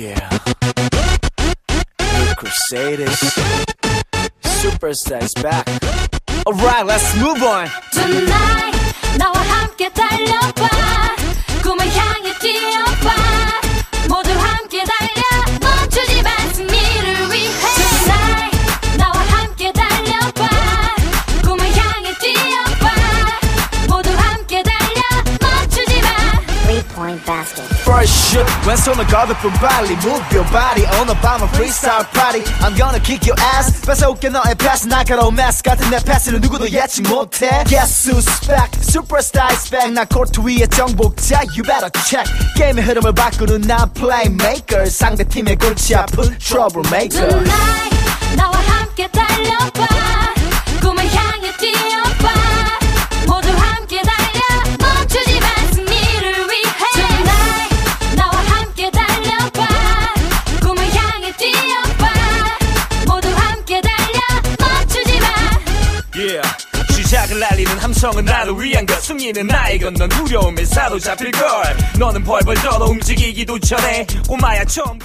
Yeah. New Crusaders. Superstar is back. Alright, let's move on. Tonight basket. First shoot, 왼손을 거듭뿐 빨리 Move your body, 오늘 밤은 freestyle party I'm gonna kick your ass 뺏어올게 너의 패스 날카로운 매스 같은 내 패스를 누구도 예측 못해 Guess who's back, superstar is back 나 코트 위에 정복자, you better check 게임의 흐름을 바꾸는 난 playmaker 상대팀의 골치 아픈 troublemaker Tonight 나와 함께 달려 시작을 알리는 함성은 나를 위한 것. 승리는 나의 건넌 두려움에 사로잡힐걸. 너는 벌벌 떨어 움직이기도 전에. 꼬마야 처음